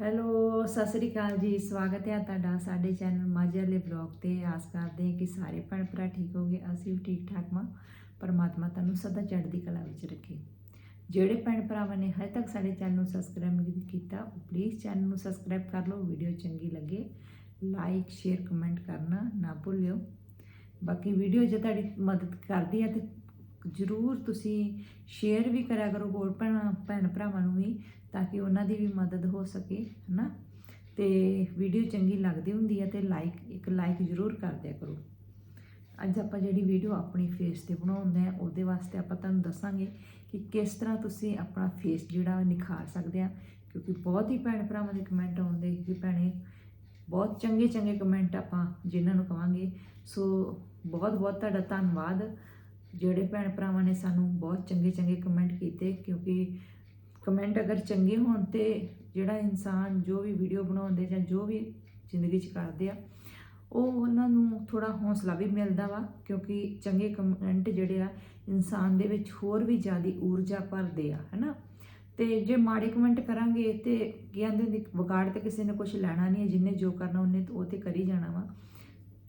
Hello, Sat Sri ਅਕਾਲ ਜੀ। ਸਵਾਗਤ ਹੈ ਤੁਹਾਡਾ ਸਾਡੇ ਚੈਨਲ ਮਾਝੇ ਵਾਲੇ ਬਲੌਗ ਤੇ। ਆਸ ਕਰਦੇ ਹਾਂ ਕਿ ਸਾਰੇ ਭੈਣ ਭਰਾ ਠੀਕ ਹੋਗੇ ਅਸੀਂ ਵੀ ਠੀਕ ਠਾਕ ਮਾਂ ਪਰਮਾਤਮਾ ਤੁਹਾਨੂੰ ਸਦਾ ਚੜ੍ਹਦੀ ਕਲਾ ਵਿੱਚ ਰੱਖੇ। ਜਿਹੜੇ ਭੈਣ ਭਰਾਵਾਂ ਨੇ ਹਜੇ ਤੱਕ ਸਾਡੇ ਚੈਨਲ ਨੂੰ ਸਬਸਕ੍ਰਾਈਬ ਨਹੀਂ ਕੀਤਾ ਪਲੀਜ਼ ਚੈਨਲ ਨੂੰ ਸਬਸਕ੍ਰਾਈਬ ਕਰ ਲਓ। ਵੀਡੀਓ ਚੰਗੀ ਲੱਗੇ ਲਾਈਕ ਸ਼ੇਅਰ ਕਮੈਂਟ ਕਰਨਾ ਨਾ ਭੁੱਲਿਓ। ਬਾਕੀ ਵੀਡੀਓ ਜੇ ਤੁਹਾਡੀ ਮਦਦ ਕਰਦੀ ਹੈ ਤੇ ਜਰੂਰ ਤੁਸੀਂ ਸ਼ੇਅਰ ਵੀ ਕਰਿਆ ਕਰੋ ਹੋਰ ਭੈਣ ਭੈਣ ਭਰਾਵਾਂ ਨੂੰ ਵੀ, ਤਾਂ ਕਿ ਉਹਨਾਂ ਦੀ ਵੀ ਮਦਦ ਹੋ ਸਕੇ, ਹਨਾ? ਤੇ ਵੀਡੀਓ ਚੰਗੀ ਲੱਗਦੀ ਹੁੰਦੀ ਹੈ ਤੇ ਲਾਈਕ ਇੱਕ ਲਾਈਕ ਜ਼ਰੂਰ ਕਰ ਦਿਆ ਕਰੋ। ਅੱਜ ਆਪਾਂ ਜਿਹੜੀ ਵੀਡੀਓ ਆਪਣੀ ਫੇਸ ਤੇ ਬਣਾਉਂਦੇ ਆ, ਉਹਦੇ ਵਾਸਤੇ ਆਪਾਂ ਤੁਹਾਨੂੰ ਦੱਸਾਂਗੇ ਕਿ ਕਿਸ ਤਰ੍ਹਾਂ ਤੁਸੀਂ ਆਪਣਾ ਫੇਸ ਜਿਹੜਾ ਨਿਖਾਰ ਸਕਦੇ ਆ। ਕਿਉਂਕਿ ਬਹੁਤ ਹੀ ਭੈਣ ਭਰਾਵਾਂ ਦੇ ਕਮੈਂਟ ਆਉਂਦੇ, ਕਿ ਭੈਣੇ, ਬਹੁਤ ਚੰਗੇ ਚੰਗੇ ਕਮੈਂਟ ਆਪਾਂ ਜਿਨ੍ਹਾਂ ਨੂੰ ਕਵਾਂਗੇ। ਸੋ ਬਹੁਤ ਬਹੁਤ ਤੁਹਾਡਾ ਧੰਨਵਾਦ। ਜਿਹੜੇ ਭੈਣ ਭਰਾਵਾਂ ਨੇ ਸਾਨੂੰ ਬਹੁਤ ਚੰਗੇ ਚੰਗੇ ਕਮੈਂਟ ਕੀਤੇ, ਕਿਉਂਕਿ ਕਮੈਂਟ ਅਗਰ ਚੰਗੇ ਹੋਣ ਤੇ ਜਿਹੜਾ ਇਨਸਾਨ ਜੋ ਵੀ ਵੀਡੀਓ ਬਣਾਉਂਦੇ ਜਾਂ ਜੋ ਵੀ ਜ਼ਿੰਦਗੀ 'ਚ ਕਰਦੇ ਆ, ਉਹ ਉਹਨਾਂ ਨੂੰ ਥੋੜਾ ਹੌਸਲਾ ਵੀ ਮਿਲਦਾ ਵਾ, ਕਿਉਂਕਿ ਚੰਗੇ ਕਮੈਂਟ ਜਿਹੜੇ ਆ, ਇਨਸਾਨ ਦੇ ਵਿੱਚ ਹੋਰ ਵੀ ਜ਼ਿਆਦਾ ਊਰਜਾ ਭਰਦੇ ਆ, ਹਨਾ? ਤੇ ਜੇ ਮਾੜੇ ਕਮੈਂਟ ਕਰਾਂਗੇ ਤੇ ਕੀ ਕਹਿੰਦੇ ਹੁੰਦੇ ਵਿਗਾੜ ਤੇ ਕਿਸੇ ਨੇ ਕੁਝ ਲੈਣਾ ਨਹੀਂ ਹੈ, ਜਿੰਨੇ ਜੋ ਕਰਨਾ ਉਹਨੇ ਉਹ ਤੇ ਕਰੀ ਜਾਣਾ ਵਾ।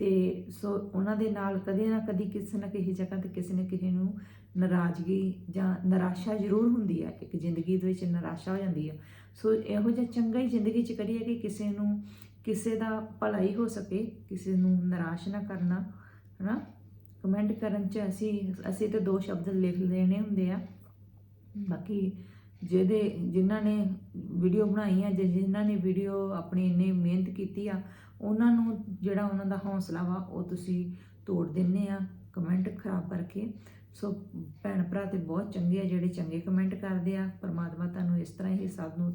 ਤੇ ਸੋ ਉਹਨਾਂ ਦੇ ਨਾਲ ਕਦੇ ਨਾ ਕਦੀ ਕਿਸੇ ਨਾ ਕਿਸੇ ਜਗ੍ਹਾ ਤੇ ਕਿਸੇ ਨਾ ਕਿਸੇ ਨੂੰ ਨਾਰਾਜ਼ਗੀ ਜਾਂ ਨਿਰਾਸ਼ਾ ਜ਼ਰੂਰ ਹੁੰਦੀ ਹੈ ਇੱਕ ਜ਼ਿੰਦਗੀ ਦੇ ਵਿੱਚ ਨਿਰਾਸ਼ਾ ਹੋ ਜਾਂਦੀ ਹੈ ਸੋ ਇਹੋ ਜਿਹਾ ਚੰਗਾ ਹੀ ਜ਼ਿੰਦਗੀ 'ਚ ਕਰੀਏ ਕਿ ਕਿਸੇ ਨੂੰ ਕਿਸੇ ਦਾ ਭਲਾ ਹੀ ਹੋ ਸਕੇ, ਕਿਸੇ ਨੂੰ ਨਿਰਾਸ਼ ਨਾ ਕਰਨਾ, ਹਨਾ? ਕਮੈਂਟ ਕਰਨ 'ਚ ਅਸੀਂ ਅਸੀਂ ਤੇ ਦੋ ਸ਼ਬਦ ਲਿਖ ਲੈਣੇ ਹੁੰਦੇ ਆ। ਬਾਕੀ ਜਿਹਦੇ, ਜਿਨ੍ਹਾਂ ਨੇ ਵੀਡੀਓ ਬਣਾਈ ਆ ਜਾਂ ਜਿਨ੍ਹਾਂ ਨੇ ਵੀਡੀਓ ਆਪਣੀ ਇੰਨੀ ਮਿਹਨਤ ਕੀਤੀ ਆ ਉਹਨਾਂ ਨੂੰ ਜਿਹੜਾ ਉਹਨਾਂ ਦਾ ਹੌਸਲਾ ਵਾ, ਉਹ ਤੁਸੀਂ ਤੋੜ ਦਿੰਨੇ ਆ ਕਮੈਂਟ ਖਰਾਬ ਕਰਕੇ। ਸੋ ਭੈਣ ਭਰਾ ਤੇ ਬਹੁਤ ਚੰਗੇ ਆ, ਜਿਹੜੇ ਚੰਗੇ ਕਮੈਂਟ ਕਰਦੇ ਆ। ਪਰਮਾਤਮਾ ਤੁਹਾਨੂੰ ਇਸ ਤਰ੍ਹਾਂ ਹੀ ਸਭ ਨੂੰ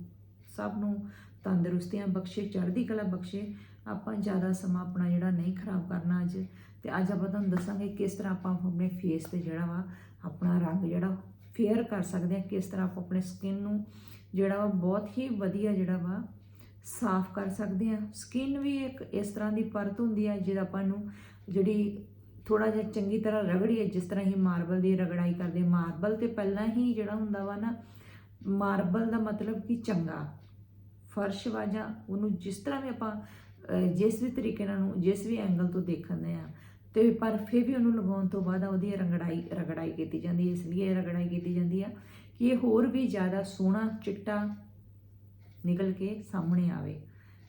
ਸਭ ਨੂੰ ਤੰਦਰੁਸਤੀਆਂ ਬਖਸ਼ੇ, ਚੜ੍ਹਦੀ ਕਲਾ ਬਖਸ਼ੇ। ਆਪਾਂ ਜ਼ਿਆਦਾ ਸਮਾਂ ਆਪਣਾ ਜਿਹੜਾ ਨਹੀਂ ਖਰਾਬ ਕਰਨਾ ਅੱਜ। ਤੇ ਅੱਜ ਆਪਾਂ ਤੁਹਾਨੂੰ ਦੱਸਾਂਗੇ ਕਿਸ ਤਰ੍ਹਾਂ ਆਪਾਂ ਆਪਣੇ ਫੇਸ ਤੇ ਜਿਹੜਾ ਵਾ, ਆਪਣਾ ਰੰਗ ਜਿਹੜਾ ਫੇਅਰ ਕਰ ਸਕਦੇ ਆ। ਕਿਸ ਤਰ੍ਹਾਂ ਆਪਾਂ ਆਪਣੇ ਸਕਿਨ ਨੂੰ ਜਿਹੜਾ ਵਾ, ਬਹੁਤ ਹੀ ਵਧੀਆ ਜਿਹੜਾ ਵਾ ਸਾਫ਼ ਕਰ ਸਕਦੇ ਆ ਸਕਿਨ ਵੀ ਇੱਕ ਇਸ ਤਰ੍ਹਾਂ ਦੀ ਪਰਤ ਹੁੰਦੀ ਆ, ਜਿਹਦਾ ਆਪਾਂ ਨੂੰ ਜਿਹੜੀ ਥੋੜਾ ਜਿਹਾ ਚੰਗੀ ਤਰ੍ਹਾਂ ਰਗੜੀ ਹੈ ਜਿਸ ਤਰ੍ਹਾਂ ਹੀ ਮਾਰਬਲ ਦੀ ਰਗੜਾਈ ਕਰਦੇ ਮਾਰਬਲ ਤੇ ਪਹਿਲਾਂ ਹੀ ਜਿਹੜਾ ਹੁੰਦਾ ਵਾ ਨਾ ਮਾਰਬਲ ਦਾ ਮਤਲਬ ਕਿ ਚੰਗਾ, ਫਰਸ਼ ਵਾਜਾ, ਉਹਨੂੰ ਜਿਸ ਤਰ੍ਹਾਂ ਵੀ ਆਪਾਂ ਜਿਸ ਵੀ ਤਰੀਕੇ ਨਾਲ ਜਿਸ ਵੀ ਐਂਗਲ ਤੋਂ ਦੇਖਦੇ ਆ ਤੇ ਪਰ ਫਿਰ ਵੀ ਉਹਨੂੰ ਲਗਾਉਣ ਤੋਂ ਬਾਅਦ ਉਹਦੀ ਰੰਗੜਾਈ, ਰਗੜਾਈ ਕੀਤੀ ਜਾਂਦੀ ਹੈ। ਇਸ ਲਈ ਇਹ ਰਗੜਾਈ ਕੀਤੀ ਜਾਂਦੀ ਆ ਕਿ ਇਹ ਹੋਰ ਵੀ ਜ਼ਿਆਦਾ ਸੋਹਣਾ, ਚਿੱਟਾ ਨਿਕਲ ਕੇ ਸਾਹਮਣੇ ਆਵੇ,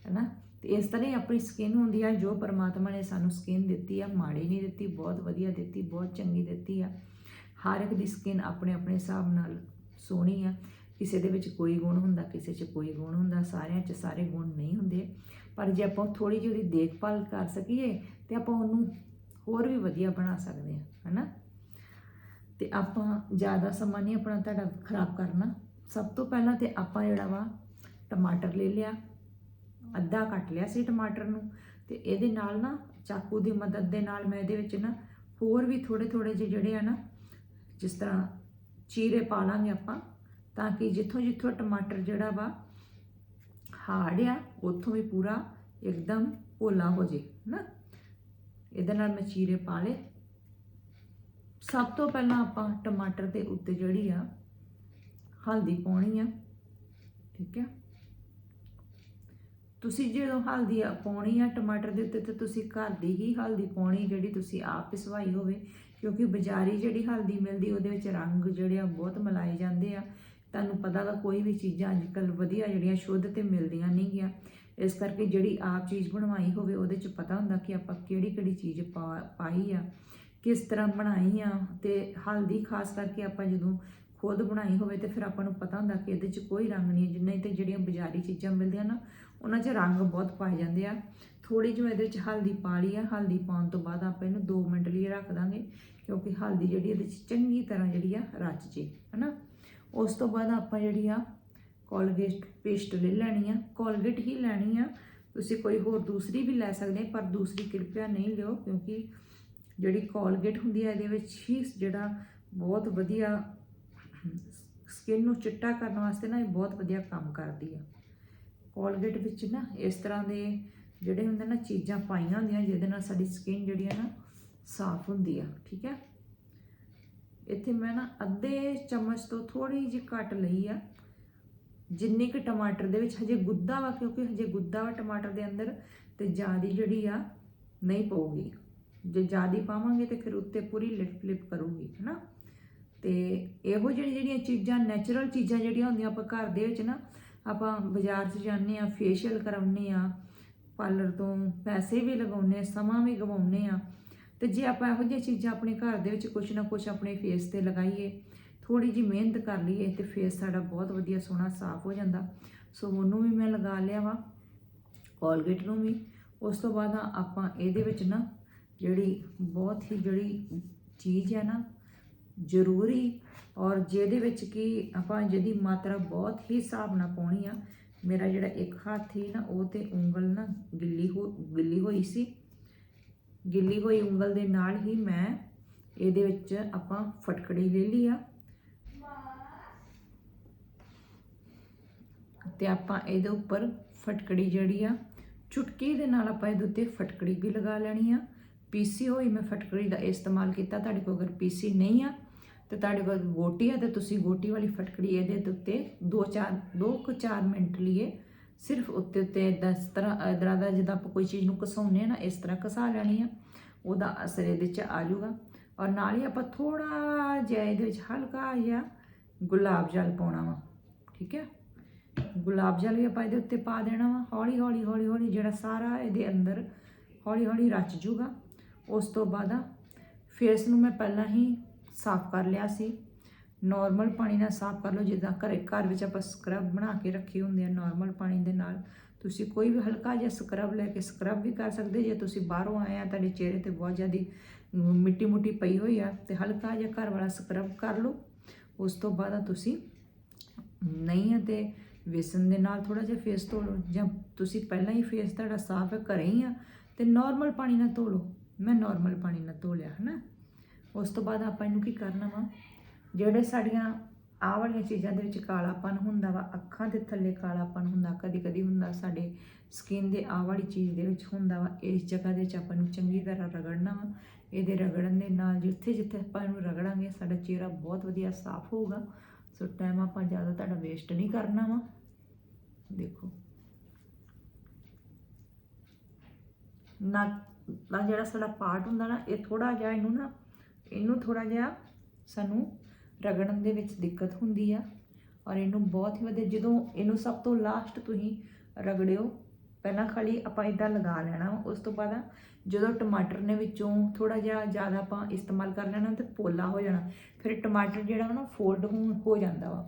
ਹੈਨਾ? ਤੇ ਇਸ ਤਰ੍ਹਾਂ ਹੀ ਆਪਣੀ ਸਕਿਨ ਹੁੰਦੀ ਆ, ਜੋ ਪਰਮਾਤਮਾ ਨੇ ਸਾਨੂੰ ਸਕਿਨ ਦਿੱਤੀ ਆ, ਮਾੜੀ ਨਹੀਂ ਦਿੱਤੀ, ਬਹੁਤ ਵਧੀਆ ਦਿੱਤੀ, ਬਹੁਤ ਚੰਗੀ ਦਿੱਤੀ ਆ, ਹਰ ਇੱਕ ਦੀ ਸਕਿਨ ਆਪਣੇ ਆਪਣੇ ਹਿਸਾਬ ਨਾਲ ਸੋਹਣੀ ਆ। ਕਿਸੇ ਦੇ ਵਿੱਚ ਕੋਈ ਗੁਣ ਹੁੰਦਾ, ਕਿਸੇ 'ਚ ਕੋਈ ਗੁਣ ਹੁੰਦਾ, ਸਾਰਿਆਂ 'ਚ ਸਾਰੇ ਗੁਣ ਨਹੀਂ ਹੁੰਦੇ। ਪਰ ਜੇ ਆਪਾਂ ਥੋੜੀ ਜਿਹੀ ਉਹਦੀ ਦੇਖਭਾਲ ਕਰ ਸਕੀਏ, ਤੇ ਆਪਾਂ ਉਹਨੂੰ ਹੋਰ ਵੀ ਵਧੀਆ ਬਣਾ ਸਕਦੇ ਹਾਂ ਹੈਨਾ? ਤੇ ਆਪਾਂ ਜ਼ਿਆਦਾ ਸਮਾਂ ਨਹੀਂ ਆਪਣਾ ਤੁਹਾਡਾ ਖਰਾਬ ਕਰਨਾ। ਸਭ ਤੋਂ ਪਹਿਲਾਂ ਤੇ ਆਪਾਂ ਜਿਹੜਾ ਵਾ ਟਮਾਟਰ ਲੈ ਲਿਆ, ਅੱਧਾ ਕੱਟ ਲਿਆ ਸੀ ਟਮਾਟਰ ਨੂੰ ਤੇ ਇਹਦੇ ਨਾਲ ਨਾ ਚਾਕੂ ਦੀ ਮਦਦ ਦੇ ਨਾਲ ਮੈਂ ਇਹਦੇ ਵਿੱਚ ਨਾ ਹੋਰ ਵੀ ਥੋੜੇ ਥੋੜੇ ਜਿਹੇ ਜਿਹੜੇ ਆ ਨਾ, ਜਿਸ ਤਰ੍ਹਾਂ ਚੀਰੇ ਪਾ ਲਾਂਗੇ ਆਪਾਂ, ਤਾਂ ਕਿ ਜਿੱਥੋਂ ਜਿੱਥੋਂ ਟਮਾਟਰ ਜਿਹੜਾ ਵਾ ਹਾਰਡ ਆ, ਉੱਥੋਂ ਵੀ ਪੂਰਾ ਇੱਕਦਮ ਭੋਲਾ ਹੋ ਜੇ ਨਾ ਇਹਦੇ ਨਾਲ ਮੈਂ ਚੀਰੇ ਪਾ ਲਏ। ਸਭ ਤੋਂ ਪਹਿਲਾਂ ਆਪਾਂ ਟਮਾਟਰ ਦੇ ਉੱਤੇ ਜਿਹੜੀ ਆ ਹਲਦੀ ਪਾਉਣੀ ਆ, ਠੀਕ ਹੈ ਤੁਸੀਂ ਜਦੋਂ ਹਲਦੀ ਪਾਉਣੀ ਆ ਟਮਾਟਰ ਦੇ ਉੱਤੇ, ਤੇ ਤੁਸੀਂ ਘਰ ਦੀ ਹੀ ਹਲਦੀ ਪਾਉਣੀ ਜਿਹੜੀ ਤੁਸੀਂ ਆਪ ਪਿਸਵਾਈ ਹੋਵੇ, ਕਿਉਂਕਿ ਬਾਜ਼ਾਰੀ ਜਿਹੜੀ ਹਲਦੀ ਮਿਲਦੀ, ਉਹਦੇ ਵਿੱਚ ਰੰਗ ਜਿਹੜੇ ਆ ਬਹੁਤ ਮਿਲਾਏ ਜਾਂਦੇ ਆ। ਤੁਹਾਨੂੰ ਪਤਾ ਵਾ ਕੋਈ ਵੀ ਚੀਜ਼ਾਂ ਅੱਜ ਕੱਲ ਵਧੀਆ ਜਿਹੜੀਆਂ ਸ਼ੁੱਧ ਤੇ ਮਿਲਦੀਆਂ ਨਹੀਂ ਗਿਆ। ਇਸ ਕਰਕੇ ਜਿਹੜੀ ਆਪ ਚੀਜ਼ ਬਣਵਾਈ ਹੋਵੇ, ਉਹਦੇ 'ਚ ਪਤਾ ਹੁੰਦਾ ਕਿ ਆਪਾਂ ਕਿਹੜੀ ਕਿਹੜੀ ਚੀਜ਼ ਪਾ- ਪਾਈ ਆ, ਕਿਸ ਤਰ੍ਹਾਂ ਬਣਾਈ ਆ। ਤੇ ਹਲਦੀ ਖਾਸ ਕਰਕੇ ਆਪਾਂ ਜਦੋਂ ਖੁਦ ਬਣਾਈ ਹੋਵੇ, ਤੇ ਫਿਰ ਆਪਾਂ ਨੂੰ ਪਤਾ ਹੁੰਦਾ ਕਿ ਇਹਦੇ 'ਚ ਕੋਈ ਰੰਗ ਨਹੀਂ ਹੈ। ਜਿੰਨੇ ਤੇ ਜਿਹੜੀਆਂ ਬਾਜ਼ਾਰੀ ਚੀਜ਼ਾਂ ਮਿਲਦੀਆਂ ਨਾ ਉਹਨਾਂ 'ਚ ਰੰਗ ਬਹੁਤ ਪਾਏ ਜਾਂਦੇ ਆ। ਥੋੜੀ ਜਿਹੀ ਇਹਦੇ 'ਚ ਹਲਦੀ ਪਾ ਲਈ ਆ। ਹਲਦੀ ਪਾਉਣ ਤੋਂ ਬਾਅਦ ਆਪਾਂ ਇਹਨੂੰ 2 ਮਿੰਟ ਲਈ ਰੱਖ ਦਾਂਗੇ, ਕਿਉਂਕਿ ਹਲਦੀ ਜਿਹੜੀ ਇਹਦੇ 'ਚ ਚੰਗੀ ਤਰ੍ਹਾਂ ਜਿਹੜੀ ਆ ਰਚ ਜੇ, ਹਨਾ। ਉਸ ਤੋਂ ਬਾਅਦ ਆਪਾਂ ਜਿਹੜੀ ਆ ਕੋਲਗੇਟ ਪੇਸਟ ਲੈ ਲੈਣੀ ਆ। ਕੋਲਗੇਟ ਹੀ ਲੈਣੀ ਆ। ਤੁਸੀਂ ਕੋਈ ਹੋਰ ਦੂਸਰੀ ਵੀ ਲੈ ਸਕਦੇ ਪਰ ਦੂਸਰੀ ਕਿਰਪਿਆ ਨਹੀਂ ਲਿਓ, ਕਿਉਂਕਿ ਜਿਹੜੀ ਕੋਲਗੇਟ ਹੁੰਦੀ ਹੈ ਇਹਦੇ ਵਿੱਚ ਹੀ ਜਿਹੜਾ ਬਹੁਤ ਵਧੀਆ ਸਕਿਨ ਨੂੰ ਚਿੱਟਾ ਕਰਨ ਵਾਸਤੇ ਨਾ ਇਹ ਬਹੁਤ ਵਧੀਆ ਕੰਮ ਕਰਦੀ ਆ। ਕੋਲਗੇਟ ਵਿੱਚ ਨਾ ਇਸ ਤਰ੍ਹਾਂ ਦੇ ਜਿਹੜੇ ਹੁੰਦੇ ਨਾ ਚੀਜ਼ਾਂ ਪਾਈਆਂ ਹੁੰਦੀਆਂ, ਜਿਹਦੇ ਨਾਲ ਸਾਡੀ ਸਕਿਨ ਜਿਹੜੀ ਹੈ ਨਾ ਸਾਫ਼ ਹੁੰਦੀ ਆ, ਠੀਕ ਹੈ ਇੱਥੇ ਮੈਂ ਨਾ ਅੱਧੇ ਚਮਚ ਤੋਂ ਥੋੜੀ ਜਿਹੀ ਘੱਟ ਲਈ ਆ। ਜਿੰਨੀ ਕਿ ਟਮਾਟਰ ਦੇ ਵਿੱਚ, ਹਜੇ ਗੁੱਦਾ ਵਾ, ਕਿਉਂਕਿ ਹਜੇ ਗੁੱਦਾ ਵਾ ਟਮਾਟਰ ਦੇ ਅੰਦਰ, ਤੇ ਜਿਆਦੀ ਜਿਹੜੀ ਆ ਨਹੀਂ ਪਊਗੀ। ਜੇ ਜਿਆਦੀ ਪਾਵਾਂਗੇ ਤੇ ਫਿਰ ਉੱਤੇ ਪੂਰੀ ਲਿਪ ਫਲਿਪ ਕਰੂਗੀ, ਹਨਾ? ਤੇ ਇਹੋ ਜਿਹੜੀ ਜਿਹੜੀਆਂ ਚੀਜ਼ਾਂ ਨੈਚੁਰਲ ਚੀਜ਼ਾਂ ਜਿਹੜੀਆਂ ਹੁੰਦੀਆਂ ਆਪਾਂ ਘਰ ਦੇ ਵਿੱਚ ਨਾ ਆਪਾਂ ਬਾਜ਼ਾਰ 'ਚ ਜਾਂਦੇ ਆ ਫੇਸ਼ੀਅਲ ਕਰਾਉਂਦੇ ਆ ਪਾਰਲਰ ਤੋਂ ਪੈਸੇ ਵੀ ਲਗਾਉਂਦੇ ਆ ਸਮਾਂ ਵੀ ਗਵਾਉਂਦੇ ਆ ਤੇ ਜੇ ਆਪਾਂ ਇਹੋ ਜਿਹੀਆਂ ਚੀਜ਼ਾਂ ਆਪਣੇ ਘਰ ਦੇ ਵਿੱਚ ਕੁਝ ਨਾ ਕੁਝ ਆਪਣੇ ਫੇਸ ਤੇ ਲਗਾਈਏ ਥੋੜੀ ਜੀ ਮਿਹਨਤ ਕਰ ਲਈਏ, ਤੇ ਫੇਸ ਸਾਡਾ ਬਹੁਤ ਵਧੀਆ ਸੋਹਣਾ ਸਾਫ਼ ਹੋ ਜਾਂਦਾ। ਸੋ ਉਹਨੂੰ ਵੀ ਮੈਂ ਲਗਾ ਲਿਆ ਵਾ ਕੋਲਗੇਟ ਨੂੰ ਵੀ। ਉਸ ਤੋਂ ਬਾਅਦ ਆਪਾਂ ਇਹਦੇ ਵਿੱਚ ਨਾ ਜਿਹੜੀ ਬਹੁਤ ਹੀ ਜਿਹੜੀ ਚੀਜ਼ ਹੈ ਨਾ, ਜ਼ਰੂਰੀ ਔਰ ਜਿਹਦੇ ਵਿੱਚ ਕਿ ਆਪਾਂ ਜਿਹਦੀ ਮਾਤਰਾ ਬਹੁਤ ਹੀ ਹਿਸਾਬ ਨਾਲ ਪਾਉਣੀ ਆ, ਮੇਰਾ ਜਿਹੜਾ ਇੱਕ ਹੱਥ ਹੀ ਨਾ, ਉਹ ਤੇ ਉਂਗਲ ਨਾ ਗਿੱਲੀ ਹੋ, ਗਿੱਲੀ ਹੋਈ ਸੀ। ਗਿੱਲੀ ਹੋਈ ਉਂਗਲ ਦੇ ਨਾਲ ਹੀ ਮੈਂ ਇਹਦੇ ਵਿੱਚ ਆਪਾਂ ਫਟਕੜੀ ਲੈ ਲਈ ਆ। ਤੇ ਆਪਾਂ ਇਹਦੇ ਉੱਪਰ ਫਟਕੜੀ ਜਿਹੜੀ ਆ, ਚੁਟਕੀ ਦੇ ਨਾਲ ਆਪਾਂ ਇਹਦੇ ਉੱਤੇ ਫਟਕੜੀ ਵੀ ਲਗਾ ਲੈਣੀ ਆ। ਪੀਸੀ ਹੋਈ ਮੈਂ ਫਟਕੜੀ ਦਾ ਇਸਤੇਮਾਲ ਕੀਤਾ, ਤੁਹਾਡੇ ਕੋਲ ਅਗਰ ਪੀਸੀ ਨਹੀਂ ਆ ਤੇ ਤੁਹਾਡੇ ਕੋਲ ਗੋਟੀ ਆ ਤੇ ਤੁਸੀਂ ਗੋਟੀ ਵਾਲੀ ਫਟਕੜੀ ਇਹਦੇ ਦੇ ਉੱਤੇ 2-4 2-4 ਮਿੰਟ ਲਈਏ। ਸਿਰਫ ਉੱਤੇ ਉੱਤੇ ਏਦਾਂ ਇਸ ਤਰ੍ਹਾਂ ਇਦਾਂ ਦਾ ਜਿੱਦਾਂ ਆਪਾਂ ਕੋਈ ਚੀਜ਼ ਨੂੰ ਘਸਾਉਂਦੇ ਆ ਨਾ, ਇਸ ਤਰ੍ਹਾਂ ਘਸਾ ਲੈਣੀ ਆ। ਉਹਦਾ ਅਸਰ ਇਹਦੇ 'ਚ ਆ ਜਾਊਗਾ। ਔਰ ਨਾਲ ਹੀ ਆਪਾਂ ਥੋੜਾ ਜਿਹਾ ਇਹਦੇ ਵਿੱਚ ਹਲਕਾ ਜਿਹਾ ਗੁਲਾਬ ਜਲ ਪਾਉਣਾ ਵਾ, ਠੀਕ ਹੈ? ਗੁਲਾਬ ਜਲ ਵੀ ਆਪਾਂ ਇਹਦੇ ਉੱਤੇ ਪਾ ਦੇਣਾ ਵਾ। ਹੌਲੀ ਹੌਲੀ ਹੌਲੀ ਹੌਲੀ ਜਿਹੜਾ ਸਾਰਾ ਇਹਦੇ ਅੰਦਰ ਹੌਲੀ ਹੌਲੀ ਰਚ ਜੂਗਾ ਉਸ ਤੋਂ ਬਾਅਦ ਫੇਸ ਨੂੰ ਮੈਂ ਪਹਿਲਾਂ ਹੀ ਸਾਫ਼ ਕਰ ਲਿਆ ਸੀ। ਨਾਰਮਲ ਪਾਣੀ ਨਾਲ ਸਾਫ਼ ਕਰ ਲਓ, ਜਿੱਦਾਂ ਘਰੇ, ਘਰ ਵਿੱਚ ਆਪਾਂ ਸਕਰਬ ਬਣਾ ਕੇ ਰੱਖੇ ਹੁੰਦੇ ਆ ਨਾਰਮਲ ਪਾਣੀ ਦੇ ਨਾਲ। ਤੁਸੀਂ ਕੋਈ ਵੀ ਹਲਕਾ ਜਿਹਾ ਸਕਰਬ ਲੈ ਕੇ ਸਕਰਬ ਵੀ ਕਰ ਸਕਦੇ, ਜੇ ਤੁਸੀਂ ਬਾਹਰੋਂ ਆਏ ਆ, ਤੁਹਾਡੇ ਚਿਹਰੇ ਤੇ ਬਹੁਤ ਜ਼ਿਆਦੀ ਮਿੱਟੀ ਮੁੱਟੀ ਪਈ ਹੋਈ ਆ, ਤੇ ਹਲਕਾ ਜਿਹਾ ਘਰ ਵਾਲਾ ਸਕਰਬ ਕਰ ਲਓ। ਉਸ ਤੋਂ ਬਾਅਦ ਤੁਸੀਂ ਨਹੀਂ ਹੈ ਤੇ ਵੇਸਨ ਦੇ ਨਾਲ ਥੋੜਾ ਜਿਹਾ ਫੇਸ ਧੋ ਲਓ, ਜਾਂ ਤੁਸੀਂ ਪਹਿਲਾਂ ਹੀ ਫੇਸ ਤੁਹਾਡਾ ਸਾਫ਼ ਹੈ ਘਰੇ ਹੀ ਆ, ਤੇ ਨਾਰਮਲ ਪਾਣੀ ਨਾਲ ਧੋ ਲਓ। ਮੈਂ ਨਾਰਮਲ ਪਾਣੀ ਨਾਲ ਧੋ ਲਿਆ, ਹਨਾ? ਉਸ ਤੋਂ ਬਾਅਦ ਆਪਾਂ ਇਹਨੂੰ ਕੀ ਕਰਨਾ ਵਾ? ਜਿਹੜੇ ਸਾਡੀਆਂ ਆਹ ਵਾਲੀਆਂ ਚੀਜ਼ਾਂ ਦੇ ਵਿੱਚ ਕਾਲਾਪਨ ਹੁੰਦਾ ਵਾ, ਅੱਖਾਂ ਦੇ ਥੱਲੇ ਕਾਲਾਪਨ ਹੁੰਦਾ ਕਦੀ ਕਦੀ ਹੁੰਦਾ ਸਾਡੇ ਸਕਿਨ ਦੇ ਆਹ ਵਾਲੀ ਚੀਜ਼ ਦੇ ਵਿੱਚ ਹੁੰਦਾ ਵਾ, ਇਸ ਜਗ੍ਹਾ ਦੇ ਵਿੱਚ ਆਪਾਂ ਨੂੰ ਚੰਗੀ ਤਰ੍ਹਾਂ ਰਗੜਨਾ ਵਾ। ਇਹਦੇ ਰਗੜਨ ਦੇ ਨਾਲ ਜਿੱਥੇ ਜਿੱਥੇ ਆਪਾਂ ਇਹਨੂੰ ਰਗੜਾਂਗੇ, ਸਾਡਾ ਚਿਹਰਾ ਬਹੁਤ ਵਧੀਆ ਸਾਫ਼ ਹੋਊਗਾ। ਸੋ ਟਾਈਮ ਆਪਾਂ ਜ਼ਿਆਦਾ ਤੁਹਾਡਾ ਵੇਸਟ ਨਹੀਂ ਕਰਨਾ ਵਾ। ਦੇਖੋ। ਨਾ ਨਾ ਜਿਹੜਾ ਸਾਡਾ ਪਾਰਟ ਹੁੰਦਾ ਨਾ, ਇਹ ਥੋੜਾ ਜਿਹਾ ਇਹਨੂੰ ਨਾ ਇਹਨੂੰ ਥੋੜਾ ਜਿਹਾ ਸਾਨੂੰ ਰਗੜਨ ਦੇ ਵਿੱਚ ਦਿੱਕਤ ਹੁੰਦੀ ਆ ਔਰ ਇਹਨੂੰ ਬਹੁਤ ਹੀ ਵਧੀਆ, ਜਦੋਂ ਇਹਨੂੰ ਸਭ ਤੋਂ ਲਾਸਟ ਤੁਸੀਂ ਰਗੜਿਓ, ਪਹਿਲਾਂ ਖਾਲੀ ਆਪਾਂ ਇਦਾਂ ਲਗਾ ਲੈਣਾ ਵਾ। ਉਸ ਤੋਂ ਬਾਅਦ ਜਦੋਂ ਟਮਾਟਰ ਨੇ ਵਿੱਚੋਂ ਥੋੜਾ ਜਿਹਾ ਜ਼ਿਆਦਾ ਆਪਾਂ ਇਸਤੇਮਾਲ ਕਰ ਲੈਣਾ ਤੇ ਪੋਲਾ ਹੋ ਜਾਣਾ, ਫਿਰ ਟਮਾਟਰ ਜਿਹੜਾ ਵਾ ਨਾ ਫੋਲਡ ਹੋ ਜਾਂਦਾ ਵਾ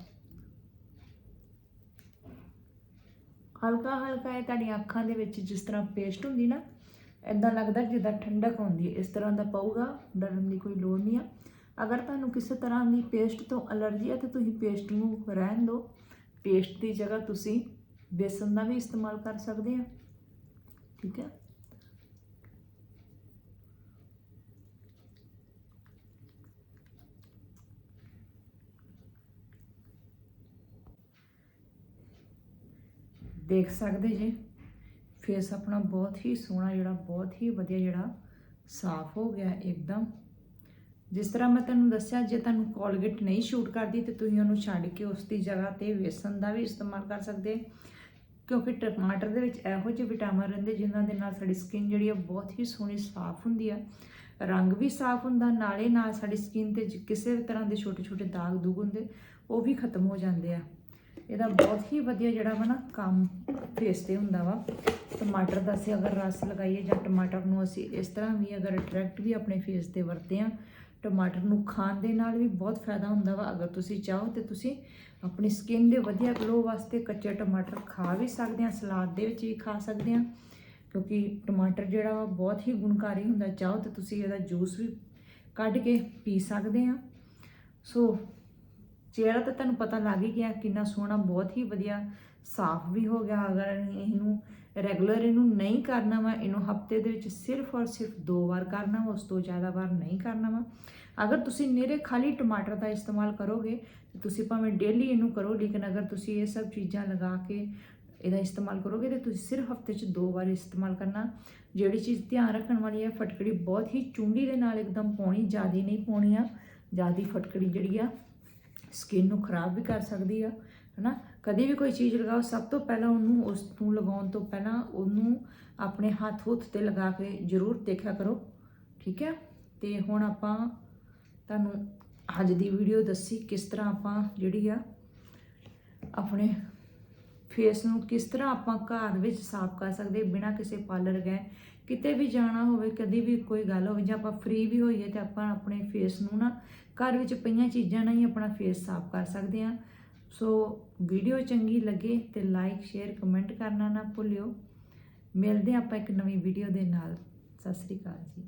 ਹਲਕਾ ਹਲਕਾ ਇਹ ਤੁਹਾਡੀਆਂ ਅੱਖਾਂ ਦੇ ਵਿੱਚ ਜਿਸ ਤਰ੍ਹਾਂ ਪੇਸਟ ਹੁੰਦੀ ਨਾ ਇਦਾਂ ਲੱਗਦਾ ਜਿੱਦਾਂ ਠੰਡਕ ਹੁੰਦੀ ਹੈ, ਇਸ ਤਰ੍ਹਾਂ ਦਾ ਪਊਗਾ, ਡਰਨ ਦੀ ਕੋਈ ਲੋੜ ਨਹੀਂ ਆ। ਅਗਰ ਤੁਹਾਨੂੰ ਕਿਸੇ ਤਰ੍ਹਾਂ ਦੀ ਪੇਸਟ ਤੋਂ ਅਲਰਜੀ ਹੈ, ਤਾਂ ਤੁਸੀਂ ਪੇਸਟ ਨੂੰ ਰਹਿਣ ਦਿਓ। ਪੇਸਟ ਦੀ ਜਗ੍ਹਾ ਤੁਸੀਂ ਬੇਸਨ ਦਾ ਵੀ ਇਸਤੇਮਾਲ ਕਰ ਸਕਦੇ ਆ। ਠੀਕ ਹੈ? ਦੇਖ ਸਕਦੇ ਜੀ? ਫੇਸ ਆਪਣਾ ਬਹੁਤ ਹੀ ਸੋਹਣਾ ਜਿਹੜਾ, ਬਹੁਤ ਹੀ ਵਧੀਆ ਜਿਹੜਾ ਸਾਫ਼ ਹੋ ਗਿਆ ਇੱਕਦਮ। ਜਿਸ ਤਰ੍ਹਾਂ ਮੈਂ ਤੁਹਾਨੂੰ ਦੱਸਿਆ, ਜੇ ਤੁਹਾਨੂੰ ਕੋਲਗੇਟ ਨਹੀਂ ਸ਼ੂਟ ਕਰਦੀ ਤੇ ਤੁਸੀਂ ਉਹਨੂੰ ਛੱਡ ਕੇ ਉਸ ਦੀ ਜਗ੍ਹਾ ਤੇ ਵੇਸਨ ਦਾ ਵੀ ਇਸਤੇਮਾਲ ਕਰ ਸਕਦੇ। ਕਿਉਂਕਿ ਟਮਾਟਰ ਦੇ ਵਿੱਚ ਇਹੋ ਜਿਹੇ ਵਿਟਾਮਿਨ ਰਹਿੰਦੇ ਜਿਨ੍ਹਾਂ ਦੇ ਨਾਲ ਸਾਡੀ ਸਕਿਨ ਜਿਹੜੀ ਆ, ਬਹੁਤ ਹੀ ਸੋਹਣੀ ਸਾਫ਼ ਹੁੰਦੀ ਆ। ਰੰਗ ਵੀ ਸਾਫ਼ ਹੁੰਦਾ, ਨਾਲੇ ਨਾਲ ਸਾਡੀ ਸਕਿਨ ਤੇ ਜ- ਕਿਸੇ ਵੀ ਤਰ੍ਹਾਂ ਦੇ ਛੋਟੇ ਛੋਟੇ ਦਾਗ ਦੂਗ ਹੁੰਦੇ, ਉਹ ਵੀ ਖਤਮ ਹੋ ਜਾਂਦੇ ਆ। ਇਹਦਾ ਬਹੁਤ ਹੀ ਵਧੀਆ ਜਿਹੜਾ ਵਾ ਨਾ ਕੰਮ ਫੇਸ ਤੇ ਹੁੰਦਾ ਵਾ। ਟਮਾਟਰ ਦਾ ਅਸੀਂ ਅਗਰ ਰਸ ਲਗਾਈਏ ਜਾਂ ਟਮਾਟਰ ਨੂੰ ਅਸੀਂ ਇਸ ਤਰ੍ਹਾਂ ਵੀ ਅਗਰ ਡਾਇਰੈਕਟ ਵੀ ਆਪਣੇ ਫੇਸ ਤੇ ਵਰਤੇ ਆ ਟਮਾਟਰ ਨੂੰ ਖਾਣ ਦੇ ਨਾਲ ਵੀ ਬਹੁਤ ਫਾਇਦਾ ਹੁੰਦਾ ਵਾ। ਅਗਰ ਤੁਸੀਂ ਚਾਹੋ ਤੇ ਤੁਸੀਂ ਆਪਣੀ ਸਕਿਨ ਦੇ ਵਧੀਆ ਗਲੋ ਵਾਸਤੇ ਕੱਚੇ ਟਮਾਟਰ ਖਾ ਵੀ ਸਕਦੇ ਆ ਸਲਾਦ ਦੇ ਵਿੱਚ ਵੀ ਖਾ ਸਕਦੇ ਆ ਕਿਉਂਕਿ ਟਮਾਟਰ ਜਿਹੜਾ ਵਾ ਬਹੁਤ ਹੀ ਗੁਣਕਾਰੀ ਹੁੰਦਾ। ਚਾਹੋ ਤੇ ਤੁਸੀਂ ਇਹਦਾ ਜੂਸ ਵੀ ਕੱਢ ਕੇ ਪੀ ਸਕਦੇ ਆ ਸੋ ਚਿਹਰਾ ਤਾਂ ਤੁਹਾਨੂੰ ਪਤਾ ਲੱਗ ਹੀ ਗਿਆ ਕਿੰਨਾ ਸੋਹਣਾ, ਬਹੁਤ ਹੀ ਵਧੀਆ, ਸਾਫ਼ ਵੀ ਹੋ ਗਿਆ ਅਗਰ ਇਹਨੂੰ ਰੈਗੂਲਰ ਇਹਨੂੰ ਨਹੀਂ ਕਰਨਾ ਵਾ, ਇਹਨੂੰ ਹਫ਼ਤੇ ਦੇ ਵਿੱਚ ਸਿਰਫ ਔਰ ਸਿਰਫ ਦੋ ਵਾਰ ਕਰਨਾ ਵਾ, ਉਸ ਤੋਂ ਜ਼ਿਆਦਾ ਵਾਰ ਨਹੀਂ ਕਰਨਾ ਵਾ। ਅਗਰ ਤੁਸੀਂ ਨਿਰੇ ਖਾਲੀ ਟਮਾਟਰ ਦਾ ਇਸਤੇਮਾਲ ਕਰੋਗੇ, ਤੇ ਤੁਸੀਂ ਭਾਵੇਂ ਡੇਲੀ ਇਹਨੂੰ ਕਰੋ, ਲੇਕਿਨ ਅਗਰ ਤੁਸੀਂ ਇਹ ਸਭ ਚੀਜ਼ਾਂ ਲਗਾ ਕੇ ਇਹਦਾ ਇਸਤੇਮਾਲ ਕਰੋਗੇ, ਤੇ ਤੁਸੀਂ ਸਿਰਫ ਹਫ਼ਤੇ 'ਚ ਦੋ ਵਾਰ ਇਸਤੇਮਾਲ ਕਰਨਾ। ਜਿਹੜੀ ਚੀਜ਼ ਧਿਆਨ ਰੱਖਣ ਵਾਲੀ ਹੈ, ਫਟਕੜੀ ਬਹੁਤ ਹੀ ਚੁੰਡੀ ਦੇ ਨਾਲ ਇੱਕਦਮ ਪਾਉਣੀ, ਜ਼ਿਆਦੀ ਨਹੀਂ ਪਾਉਣੀ ਆ। ਜ਼ਿਆਦੀ ਫਟਕੜੀ ਜਿਹੜੀ ਆ ਸਕਿਨ ਨੂੰ ਖਰਾਬ ਵੀ ਕਰ ਸਕਦੀ ਆ, ਹਨਾ? ਕਦੇ ਵੀ ਕੋਈ ਚੀਜ਼ ਲਗਾਓ, ਸਭ ਤੋਂ ਪਹਿਲਾਂ ਉਹਨੂੰ, ਉਸ ਨੂੰ ਲਗਾਉਣ ਤੋਂ ਪਹਿਲਾਂ ਉਹਨੂੰ ਆਪਣੇ ਹੱਥ ਹੁੱਥ ਤੇ ਲਗਾ ਕੇ ਜ਼ਰੂਰ ਦੇਖਿਆ ਕਰੋ, ਠੀਕ ਹੈ? ਤੇ ਹੁਣ ਆਪਾਂ ਤੁਹਾਨੂੰ ਅੱਜ ਦੀ ਵੀਡੀਓ ਦੱਸੀ ਕਿਸ ਤਰ੍ਹਾਂ ਆਪਾਂ ਜਿਹੜੀ ਆ ਆਪਣੇ ਫੇਸ ਨੂੰ ਕਿਸ ਤਰ੍ਹਾਂ ਆਪਾਂ ਘਰ ਵਿੱਚ ਸਾਫ਼ ਕਰ ਸਕਦੇ, ਬਿਨਾਂ ਕਿਸੇ ਪਾਰਲਰ ਗਏ, ਕਿਤੇ ਵੀ ਜਾਣਾ ਹੋਵੇ, ਕਦੀ ਵੀ ਕੋਈ ਗੱਲ ਹੋਵੇ, ਜਾਂ ਆਪਾਂ ਫ੍ਰੀ ਵੀ ਹੋਈਏ ਤੇ ਆਪਾਂ ਆਪਣੇ ਫੇਸ ਨੂੰ ਨਾ ਘਰ ਵਿੱਚ ਪਈਆਂ ਚੀਜ਼ਾਂ ਨਾਲ ਹੀ ਆਪਣਾ ਫੇਸ ਸਾਫ਼ ਕਰ ਸਕਦੇ ਹਾਂ। ਸੋ ਵੀਡੀਓ ਚੰਗੀ ਲੱਗੇ ਤੇ ਲਾਈਕ ਸ਼ੇਅਰ ਕਮੈਂਟ ਕਰਨਾ ਨਾ ਭੁੱਲਿਓ। ਮਿਲਦੇ ਹਾਂ ਆਪਾਂ ਇੱਕ ਨਵੀਂ ਵੀਡੀਓ ਦੇ ਨਾਲ। ਸਤਿ ਸ੍ਰੀ ਅਕਾਲ ਜੀ।